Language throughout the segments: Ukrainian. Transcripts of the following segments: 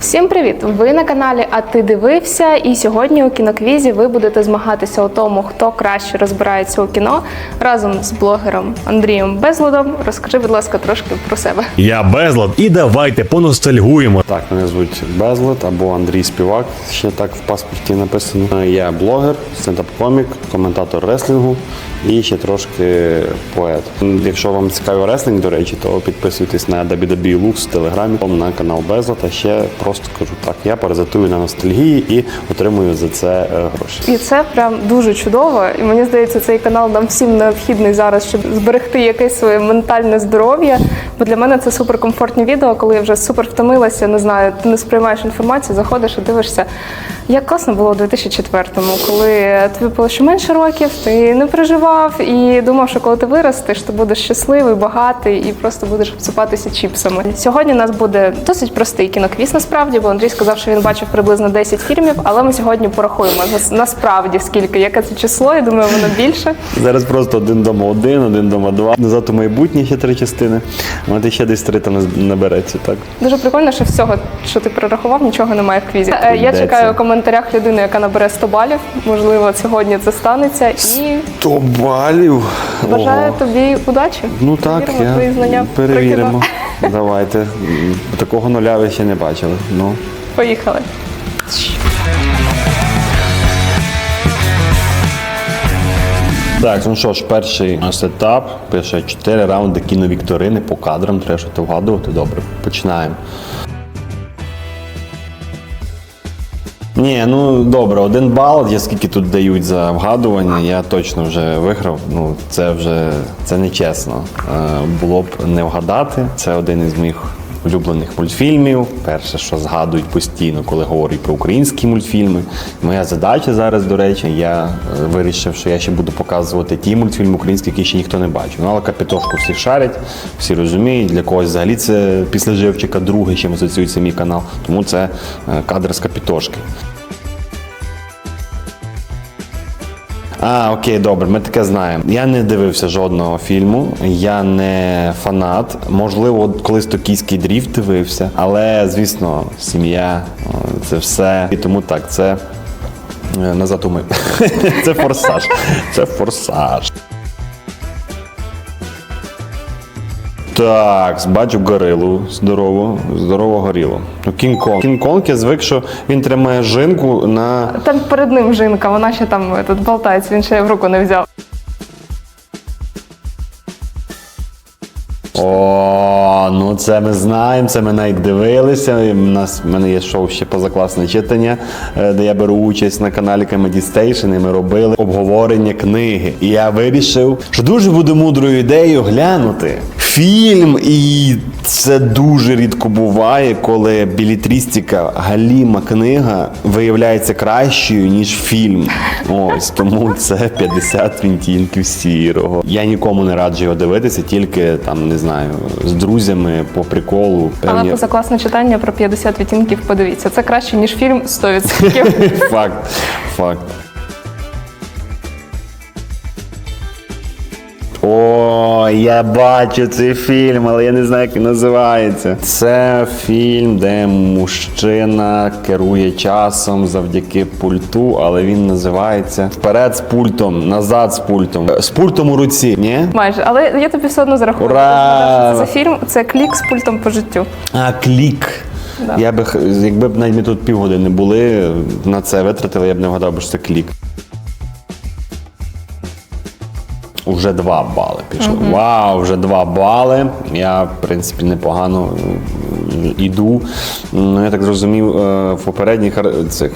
Всім привіт! Ви на каналі А ти дивився? І сьогодні у кіноквізі ви будете змагатися у тому, хто краще розбирається у кіно разом з блогером Андрієм Безлудом. Розкажи, будь ласка, трошки про себе. Я безлад, і давайте поностальгуємо. Так, мене звуть Безлет або Андрій Співак. Ще так в паспорті написано. Я блогер, стендап-комік, коментатор реслінгу і ще трошки поет. Якщо вам цікавий реслінг, до речі, то підписуйтесь на WWE Lux в телеграмі на канал Безлет. А ще просто кажу так, я паразитую на ностальгії і отримую за це е, гроші. І це прям дуже чудово. І мені здається, цей канал нам всім необхідний зараз, щоб зберегти якесь своє ментальне здоров'я. Бо для мене це суперкомфортні відео, коли я вже супер втомилася, не знаю, ти не сприймаєш інформацію, заходиш і дивишся. Як класно було у 2004-му, коли тобі було ще менше років, ти не переживав і думав, що коли ти виростеш, ти будеш щасливий, багатий і просто будеш обсипатися чіпсами. Сьогодні у нас буде досить простий кіноквіз, насправді, бо Андрій сказав, що він бачив приблизно 10 фільмів, але ми сьогодні порахуємо нас- насправді скільки, яке це число, я думаю, воно більше. Зараз просто один дома один, один дома два. Назад у майбутнє ще три частини. Мати ще десь три там набереться, так. Дуже прикольно, що всього, що ти перерахував, нічого немає в квізі. Е, Я чекаю у коментарях людину, яка набере 100 балів. Можливо, сьогодні це станеться. І То балів. бажаю тобі удачі. Ну так, Перевіримо твої знання перевіримо. Давайте. Такого нуля ви ще не бачили. Ну. Поїхали. Так, ну що ж, перший сетап. Пише 4 раунди кіновікторини по кадрам. Треба що ти вгадувати. Добре, починаємо. Ні, ну добре, один бал, я скільки тут дають за вгадування, я точно вже виграв. Ну це вже це не чесно. Е, було б не вгадати. Це один із моїх улюблених мультфільмів. Перше, що згадують постійно, коли говорять про українські мультфільми. Моя задача зараз, до речі, я е, вирішив, що я ще буду показувати ті мультфільми українські, які ще ніхто не бачив. Ну, але капітошку всі шарять, всі розуміють. Для когось взагалі це після живчика другий, чим асоціюється мій канал. Тому це е, кадр з капітошки. А, окей, добре, ми таке знаємо. Я не дивився жодного фільму, я не фанат. Можливо, колись токійський дріфт дивився, але звісно, сім'я це все. І тому так, це е, назад у. Це форсаж. Це форсаж. Так, бачу горилу здорову, здорово горіло. Ну, Кінг-Конг. Кінг-Конг я звик, що він тримає жінку на Там перед ним жінка, вона ще там тут болтається, він ще в руку не взяв. О, ну це ми знаємо, це ми навіть дивилися. В нас в мене є шоу ще позакласне читання, е, де я беру участь на каналі Comedy Station, і ми робили обговорення книги. І я вирішив, що дуже буде мудрою ідеєю глянути фільм, і це дуже рідко буває, коли білітрістика галіма книга виявляється кращою, ніж фільм. Ось тому це 50 відтінків сірого. Я нікому не раджу його дивитися, тільки там не знаю, з друзями по приколу. Але Певні... позакласне читання про 50 відтінків подивіться. Це краще, ніж фільм 100%. Факт, факт. О, я бачу цей фільм, але я не знаю, як він називається. Це фільм, де мужчина керує часом завдяки пульту, але він називається Вперед з пультом, назад з пультом. З пультом у руці, ні? Майже, але я тобі все одно зарахую. Ура! Це фільм, це клік з пультом по життю. А, клік. Я би, якби б навіть ми тут півгодини були, на це витратили, я б не вгадав, бо що це клік. Уже два бали пішло. Вау, вже два бали. Я, в принципі, непогано м, іду. Ну, я так зрозумів, е, в попередніх цих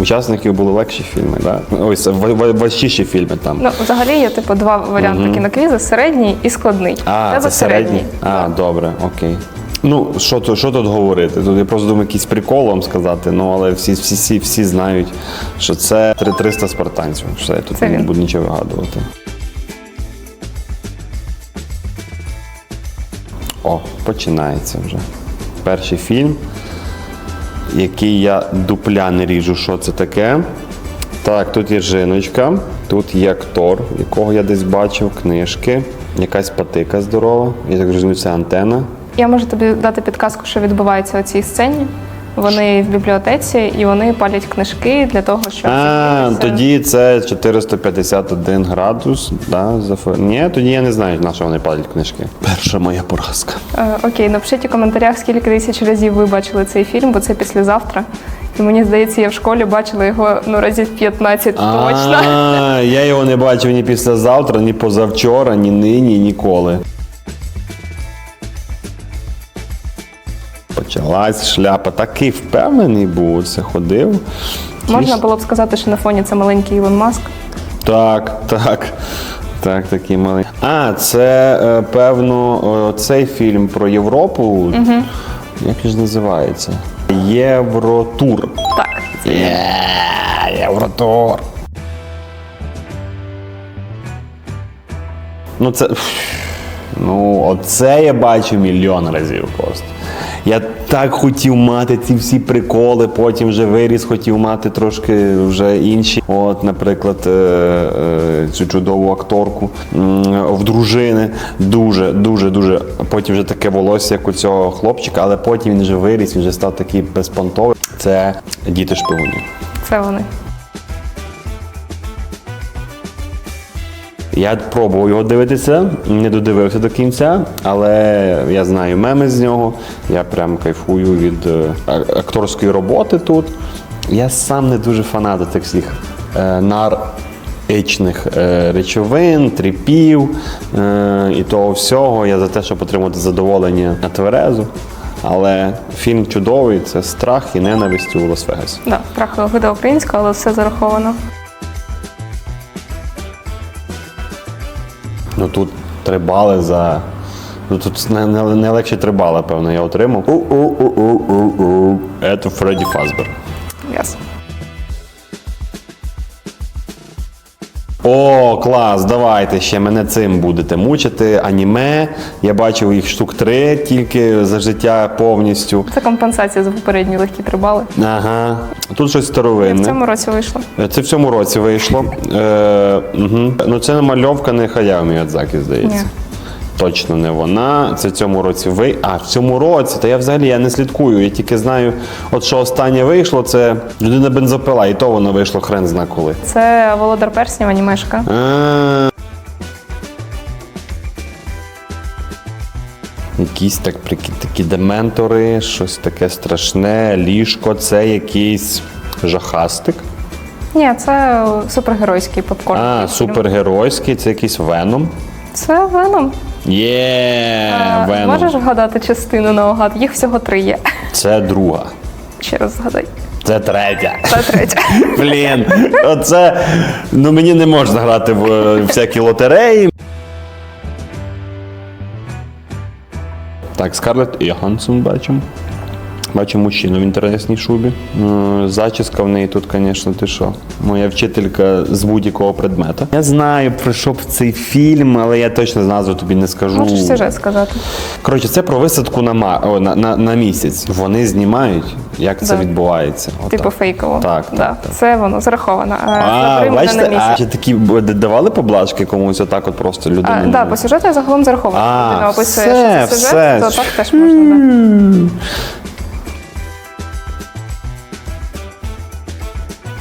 учасників були легші фільми, да? Ось ва- ва- важчіші фільми там. Ну, взагалі є типу два варіанти кіноквізу: середній і складний. А, Тебе це середній. А, добре, окей. Ну, що, тут- що тут говорити? Тут я просто думаю, якийсь прикол вам сказати, ну але всі, всі, всі, всі знають, що це 300 спартанців. Що я тут Це не буду нічого вигадувати. О, починається вже. Перший фільм, який я дупля не ріжу, що це таке. Так, тут є жіночка, тут є актор, якого я десь бачив, книжки, якась патика здорова. Я так розумію, це антена. Я можу тобі дати підказку, що відбувається у цій сцені. Вони в бібліотеці і вони палять книжки для того, щоб А, зігрітися. тоді це 451 градус. Да, за фе- Ні, тоді я не знаю, на що вони палять книжки. Перша моя поразка. Е, Окей, напишіть у коментарях, скільки тисяч разів ви бачили цей фільм, бо це післязавтра. І мені здається, я в школі бачила його ну разів 15 точно. А, я його не бачив ні післязавтра, ні позавчора, ні нині, ніколи. Почалась шляпа. Такий впевнений був, це ходив. Можна було б сказати, що на фоні це маленький Ілон Маск. Так, так. Так, такий малий. А, це е, певно цей фільм про Європу. Угу. Як він ж називається? Євротур. Так, це. Є, Євротур. Ну, це. Ну, оце я бачу мільйон разів просто. Я так хотів мати ці всі приколи, потім вже виріс, хотів мати трошки вже інші. От, наприклад, е, е, цю чудову акторку в дружини. Дуже, дуже, дуже. Потім вже таке волосся, як у цього хлопчика, але потім він вже виріс, він вже став такий безпонтовий. Це діти шпигунів. Це вони. Я пробував його дивитися, не додивився до кінця, але я знаю меми з нього. Я прям кайфую від е, акторської роботи тут. Я сам не дуже фанат цих всіх е, наричних е, речовин, тріпів і того всього. Я за те, щоб отримати задоволення на тверезу. Але фільм чудовий, це страх і ненависть у Лас-Вегасі. Да, трохи вида українська, але все зараховано. Ну тут три бали за. Ну тут не, не, не легше три певно, я отримав. У-у-у-у-у-у. Це Фредді Фазбер. Ясно. О, клас, давайте ще мене цим будете мучити. Аніме. Я бачив їх штук три тільки за життя повністю. Це компенсація за попередні легкі трибали. Ага. Тут щось старовинне. В цьому році вийшло. Це в цьому році вийшло. Е, угу. Ну це намальовка не Хаяо Міядзакі, здається. Ні. Точно не вона. Це в цьому році ви. А, в цьому році, то я взагалі я не слідкую. Я тільки знаю, от що останнє вийшло, це людина бензопила, і то воно вийшло хрен зна коли. Це Володар Перснів, анімешка. А. Якісь так такі дементори, щось таке страшне, ліжко, це якийсь жахастик. Ні, це супергеройський попкорн. А, супергеройський, це якийсь Веном. Це Веном. Є, А, Веном. Можеш вгадати частину наугад? Їх всього три є. Це друга. Ще раз згадай. Це третя. Це третя. Блін, оце. Ну мені не можна грати в е, всякі лотереї. Так, Скарлетт Йоханссон бачимо. Бачу мужчину в інтересній шубі. Е, Зачіска в неї тут, звісно, ти що? Моя вчителька з будь-якого предмета. Я знаю, про що цей фільм, але я точно з назву тобі не скажу. Можеш сюжет сказати. Коротше, це про висадку на, ма... о, на, на, на місяць. Вони знімають, як це Да. відбувається. Отак. Типу фейково. Так, так, да. так. Це воно зараховано. А, А, «Забери мене бачите, на а місяць. ще такі давали поблажки комусь отак, от просто людині. А, да, по сюжету загалом зараховано. А, Людина описує, все, сюжет, все. то так теж можна. Да.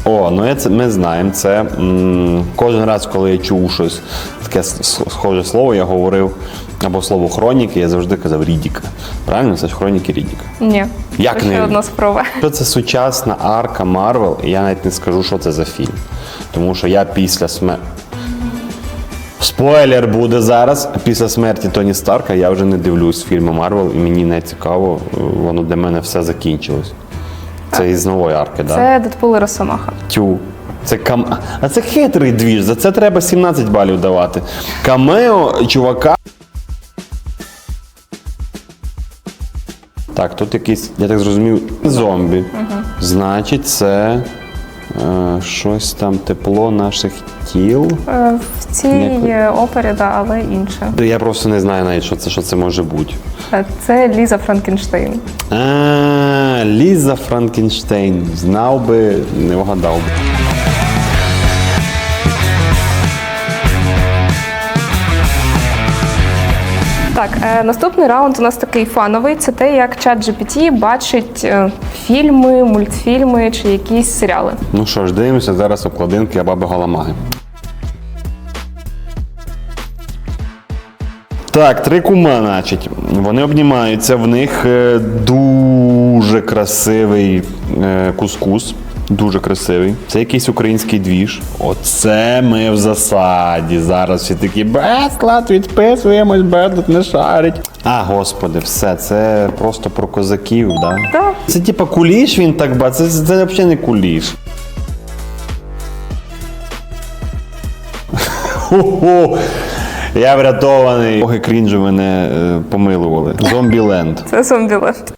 О, ну я це ми знаємо. Це м, кожен раз, коли я чув щось таке с- схоже слово, я говорив або слово хроніки, я завжди казав Рідіка. Правильно? Це ж хроніки Рідіка. Ні. Як Це не? ще одна спроба. Що це сучасна арка Марвел, і я навіть не скажу, що це за фільм. Тому що я після смерті. Спойлер буде зараз. Після смерті Тоні Старка я вже не дивлюсь фільми Марвел, і мені не цікаво, е, воно для мене все закінчилось. Це із нової арки, так? Це Дедпул і Росомаха. Тю. Це кам... А це хитрий двіж, за це треба 17 балів давати. Камео чувака. Так, тут якийсь, я так зрозумів, зомбі. Значить, це е, щось там тепло наших тіл. Е, В цій е, опері, да, але інше. Я просто не знаю навіть, що це, що це може бути. Е, Це Ліза Франкенштейн. А, Ліза Франкенштейн. Знав би, не вгадав би. Так, е, наступний раунд у нас такий фановий. Це те, як чат GPT бачить е, фільми, мультфільми чи якісь серіали. Ну що ж, дивимося зараз обкладинки Баби Галамаги. Так, три кума, значить. Вони обнімаються, в них е, дуже красивий е, кускус. Дуже красивий. Це якийсь український двіж. Оце ми в засаді. Зараз всі такі безклад, відписуємось, безлад не шарить. А, господи, все, це просто про козаків, да? Так. Це типа куліш, він так ба. Це, це, це взагалі не куліш. Хо-хо! Я врятований. Боги крінжу мене е, помилували. Зомбіленд. Це Зомбіленд.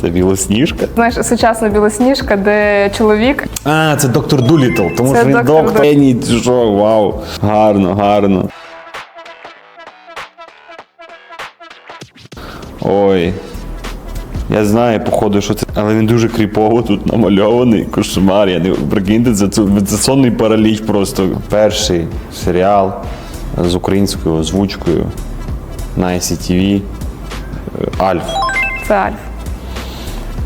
Це білосніжка. Знаєш, сучасна білосніжка, де чоловік А, це доктор Дулітл, тому Це що він доктор доктор. Ні, що, вау. Гарно, гарно. Ой. Я знаю, походу, що це. Але він дуже кріпово тут намальований. Кошмар. Я не прикиньте, це, це, це сонний параліч просто. Перший серіал з українською озвучкою на ICTV. е, Альф. це Альф.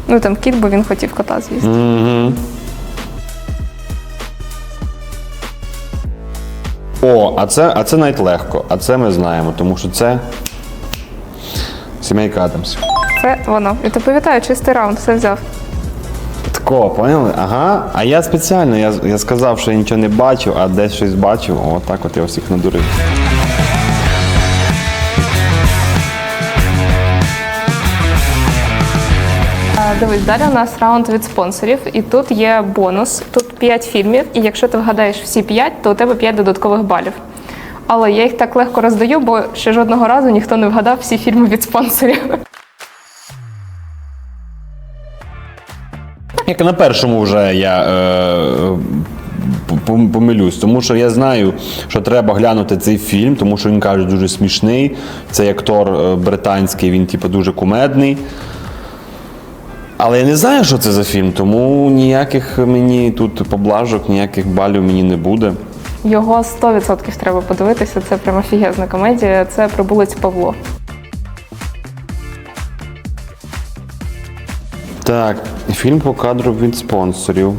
Ну там кіт, бо він хотів кота з'їсти. Угу. О, а це, а це навіть легко. А це ми знаємо, тому що це сімейка Адамсів. Це воно. І ти пам'ятаю, чистий раунд, все взяв. Тако, поняли? Ага. А я спеціально, я, я сказав, що я нічого не бачив, а десь щось бачив. О, так от я всіх надурив. Дивись, далі у нас раунд від спонсорів, і тут є бонус. Тут 5 фільмів, і якщо ти вгадаєш всі 5, то у тебе 5 додаткових балів. Але я їх так легко роздаю, бо ще жодного разу ніхто не вгадав всі фільми від спонсорів. Як на першому вже я е, помилюсь, тому що я знаю, що треба глянути цей фільм, тому що він каже дуже смішний. Цей актор е, британський, він типу дуже кумедний. Але я не знаю, що це за фільм, тому ніяких мені тут поблажок, ніяких балів мені не буде. Його 100% треба подивитися. Це прям офігезна комедія. Це прибулець Павло. Так, фільм по кадру від спонсорів.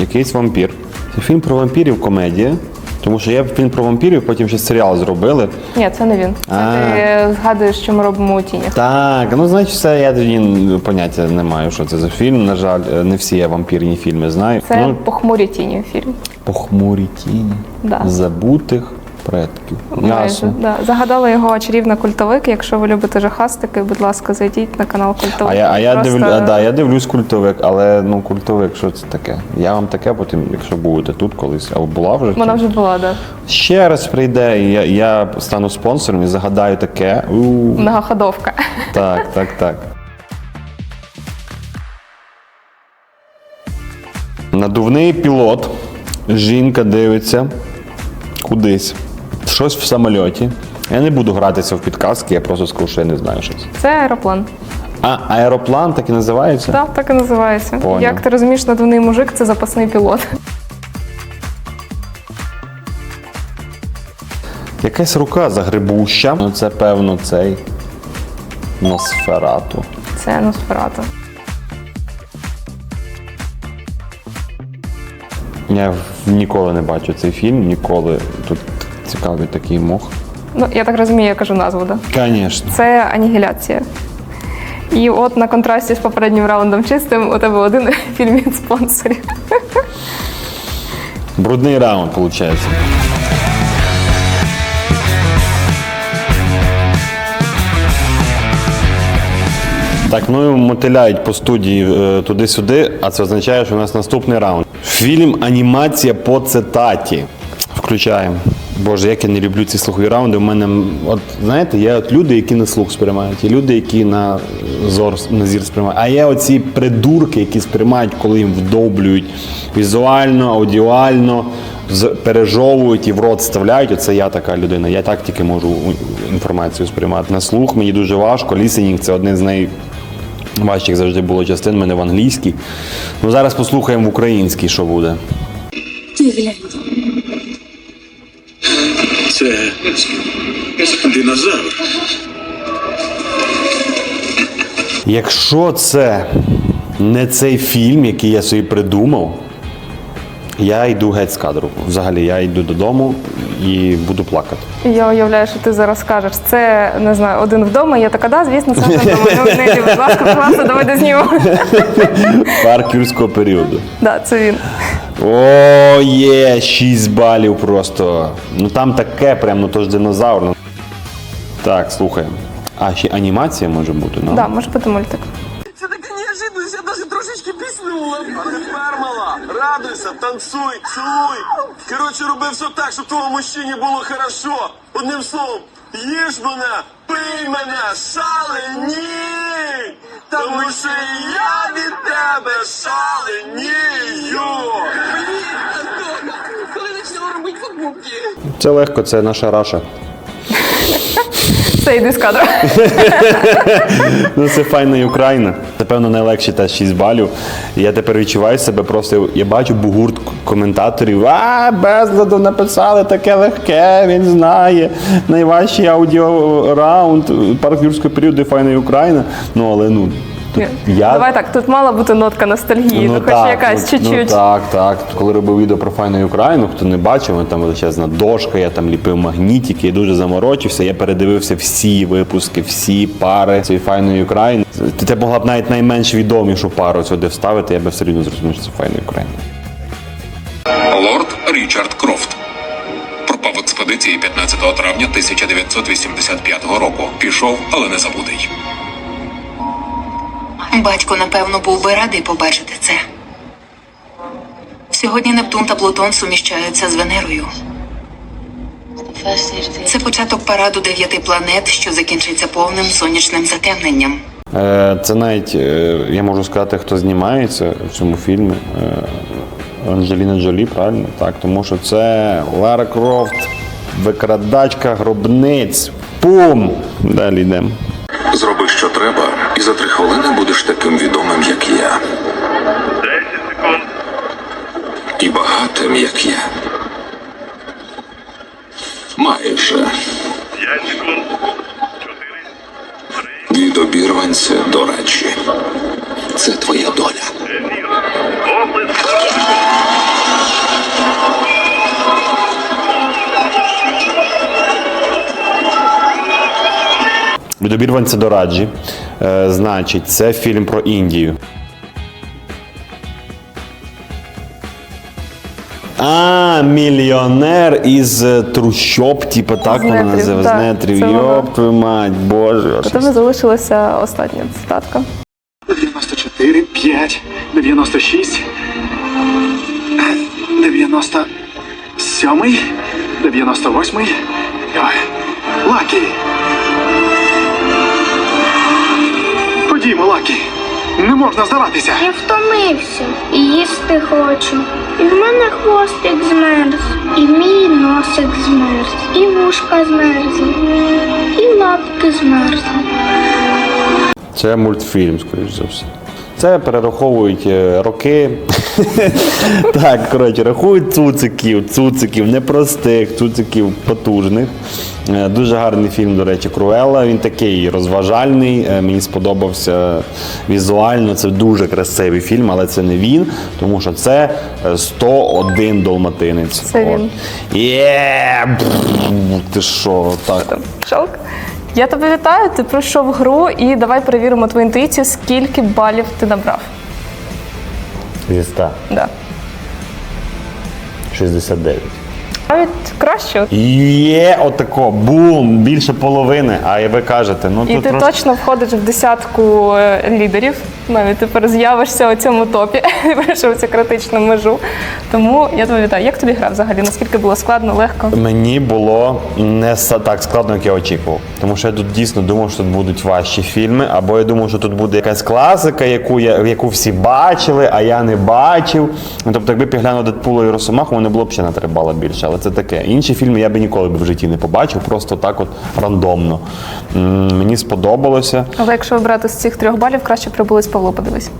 Якийсь вампір. Це фільм про вампірів комедія. Тому що є фільм про вампірів, потім ще серіал зробили. Ні, це не він. Це А. ти згадуєш, що ми робимо у тінях. Так, ну значить, все, я тоді поняття не маю, що це за фільм. На жаль, не всі я вампірні фільми знаю. Це Ну, похмурі тіні фільм. похмурі тіні Да. забутих предків. Майже, да. Загадала його чарівна культовик. Якщо ви любите жахастики, будь ласка, зайдіть на канал культовик. А я, а я, Просто- дивлю, а, да, я дивлюсь культовик, але ну культовик, що це таке? Я вам таке потім, якщо будете тут колись, або була вже. Вона вже була, да. Ще раз прийде, і я, я стану спонсором і загадаю таке. У, Многоходовка. так, так, так. Надувний пілот. Жінка дивиться кудись. Щось в самольоті. Я не буду гратися в підказки, я просто скажу, що я не знаю що це. Це аероплан. А аероплан так і називається? Так, так і називається. Поняв. Як ти розумієш, надувний мужик це запасний пілот. Якась рука загребуща. Ну це певно цей Носферату. Це Носферату. Я ніколи не бачу цей фільм, ніколи. Тут цікавий такий мох. Ну, я так розумію, я кажу назву, да? Звісно. Це анігіляція. І от на контрасті з попереднім раундом чистим у тебе один фільм від спонсорів. Брудний раунд, виходить. Так, ну і мотиляють по студії е, туди-сюди, а це означає, що у нас наступний раунд. Фільм Анімація по цитаті. Включаємо. Боже, як я не люблю ці слухові раунди. У мене, от знаєте, є от люди, які на слух сприймають, є люди, які на зор на зір сприймають. А є оці придурки, які сприймають, коли їм вдовблюють візуально, аудіально, пережовують і в рот вставляють. Оце я така людина. Я так тільки можу інформацію сприймати. На слух мені дуже важко. Лісенінг це одне з най. Важчих завжди було частин, мене в англійській. Ну зараз послухаємо в українській, що буде. Ти. Це динозавр. Якщо це не цей фільм, який я собі придумав, я йду геть з кадру. Взагалі, я йду додому і буду плакати. І Я уявляю, що ти зараз скажеш, це не знаю, один вдома. Я така, да, звісно, це один вдома. Ну, Нелі, будь ласка, класно, давайте знімемо. Парк юрського періоду. Да, це він. О, є, 6 балів просто. Ну там таке, прям, ну то ж динозавр. ну. Так, слухаємо. А, ще анімація може бути, ну? Да, може бути мультик. Це така неожиданность, я даже трошечки піснула. А тепер, мала, радуйся, танцуй, цілуй. Коротше, роби все так, щоб твого мужчині було хорошо. Одним словом, їж мене, пий мене, шаленій. Тому що я від тебе шаленію. Це легко, це наша раша. Все, йди з кадру. Ну, це файна Україна. Це, певно, найлегші та 6 балів. Я тепер відчуваю себе просто. Я бачу бугурт коментаторів. А, безладу написали таке легке, він знає. Найважчий аудіораунд парк юрського періоду файна Україна. Ну, але ну. Тут я... Давай так, тут мала бути нотка ностальгії, ну, хоч якась ну, чуть-чуть. Ну, так, так. Коли робив відео про файну Україну, хто не бачив, там величезна дошка, я там ліпив магнітики, я дуже заморочився. Я передивився всі випуски, всі пари цієї файної України. Це могла б навіть найменш відомішу пару сюди вставити, я би все рівно зрозумів, що це файна Україна. Лорд Річард Крофт. Пропав в експедиції 15 травня 1985 року. Пішов, але не забутий. Батько, напевно, був би радий побачити це. Сьогодні Нептун та Плутон суміщаються з Венерою. Це початок параду дев'яти планет, що закінчиться повним сонячним затемненням. Е, Це навіть е, я можу сказати, хто знімається в цьому фільмі. Е, Анджеліна Джолі, правильно? Так, тому що це Лара Крофт, викрадачка гробниць. Пум! Далі йдемо. Зроби, що треба, і за три хвилини будеш таким відомим, як я. 10 секунд. І багатим, як я. Майже 5 секунд. 4, 3, від обірванця до речі. Це твоя доля. Від обірванця до раджі. Е, значить, це фільм про Індію. А, мільйонер із е, трущоб, типу так вона нетрів, називає. З нетрів. це. Йоп твою мать, боже. У тебе залишилася остання цитатка. 94, 5, 96, 97, 98. Ой, Лакі. Ходімо, Лакі. Не можна здаватися. Я втомився і їсти хочу. І в мене хвостик змерз, і мій носик змерз, і вушка змерзли, і лапки змерзли. Це мультфільм, скоріш за все. Це перераховують е, роки. так, коротше, рахують цуциків, цуциків, непростих, цуциків потужних. Е, Дуже гарний фільм, до речі, Круелла. Він такий розважальний. е, Мені сподобався візуально. Це дуже красивий фільм, але це не він, тому що це е, 101 долматинець. Це він. Є! Ти що? Так. Шалк. Я тебе вітаю, ти пройшов гру і давай перевіримо твою інтуїцію, скільки балів ти набрав. Зі 100. Да. 69. Навіть краще. Є отако, бум, більше половини. А ви кажете, ну І тут ти просто... точно входиш в десятку е, лідерів. Навіть тепер з'явишся у цьому топі, пройшов цю критичну межу. Тому я тебе вітаю. Як тобі гра взагалі? Наскільки було складно, легко? Мені було не так складно, як я очікував. Тому що я тут дійсно думав, що тут будуть важчі фільми, або я думав, що тут буде якась класика, яку я яку всі бачили, а я не бачив. Ну, Тобто, якби підглянув Дедпула і Росомаху, вони було б ще на три бали більше. Але це таке. Інші фільми я би ніколи б в житті не побачив, просто так от рандомно. М, Мені сподобалося. Але якщо обрати з цих трьох балів, краще прибулись Павло, подивись.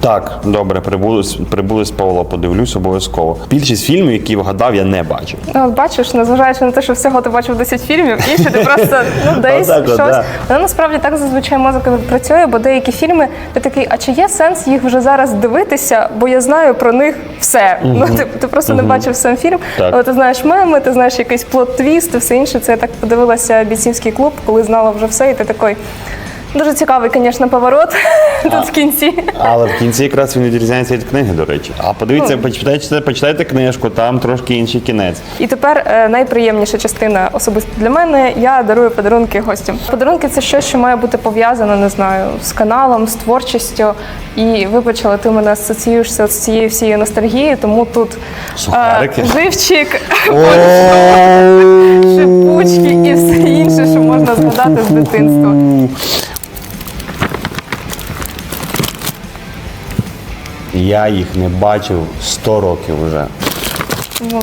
Так, добре, прибули, прибули з Павло, подивлюсь обов'язково. Більшість фільмів, які вгадав, я не бачив. Ну, от бачиш, незважаючи на те, що всього ти бачив 10 фільмів, інші ти просто ну десь Отак щось. да. Воно насправді так зазвичай мозок працює, бо деякі фільми ти такий, а чи є сенс їх вже зараз дивитися, бо я знаю про них все. Ну ти, ти просто не бачив сам фільм, Так. але ти знаєш меми, ти знаєш якийсь плот-твіст і все інше. Це я так подивилася бійцівський клуб, коли знала вже все, і ти такий. Дуже цікавий, звісно, поворот тут в кінці. Але в кінці якраз він відрізняється від книги, до речі. А подивіться, Ну. почитайте, почитайте книжку, там трошки інший кінець. І тепер е, найприємніша частина особисто для мене. Я дарую подарунки гостям. Подарунки це щось, що має бути пов'язано, не знаю, з каналом, з творчістю. І вибачила, ти мене асоціюєшся з цією всією ностальгією, тому тут Сухарики. е, живчик, шипучки і все інше, що можна згадати з дитинства. Я їх не бачив 100 років вже. Ну,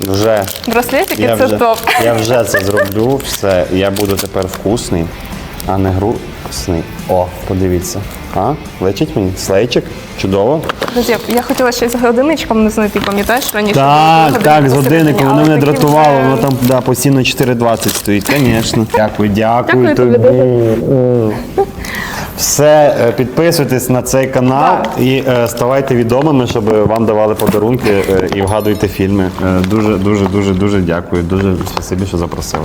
Вже. Браслетики Я це вже, топ. я вже це зроблю, все. Я буду тепер вкусний, а не грустний. О, подивіться. А? Лечить мені? Слейчик? Чудово. Друзі, я хотіла ще з годинничком не знайти, пам'ятаєш раніше? Так, так, з годинником, воно мене дратувало, воно там да, постійно 4.20 стоїть, звісно. Дякую, дякую. Дякую тобі тобі. Все, е, підписуйтесь на цей канал і е, ставайте відомими, щоб вам давали подарунки е, і вгадуйте фільми. Е, дуже, дуже, дуже, дуже дякую. Дуже спасибі, що запросили.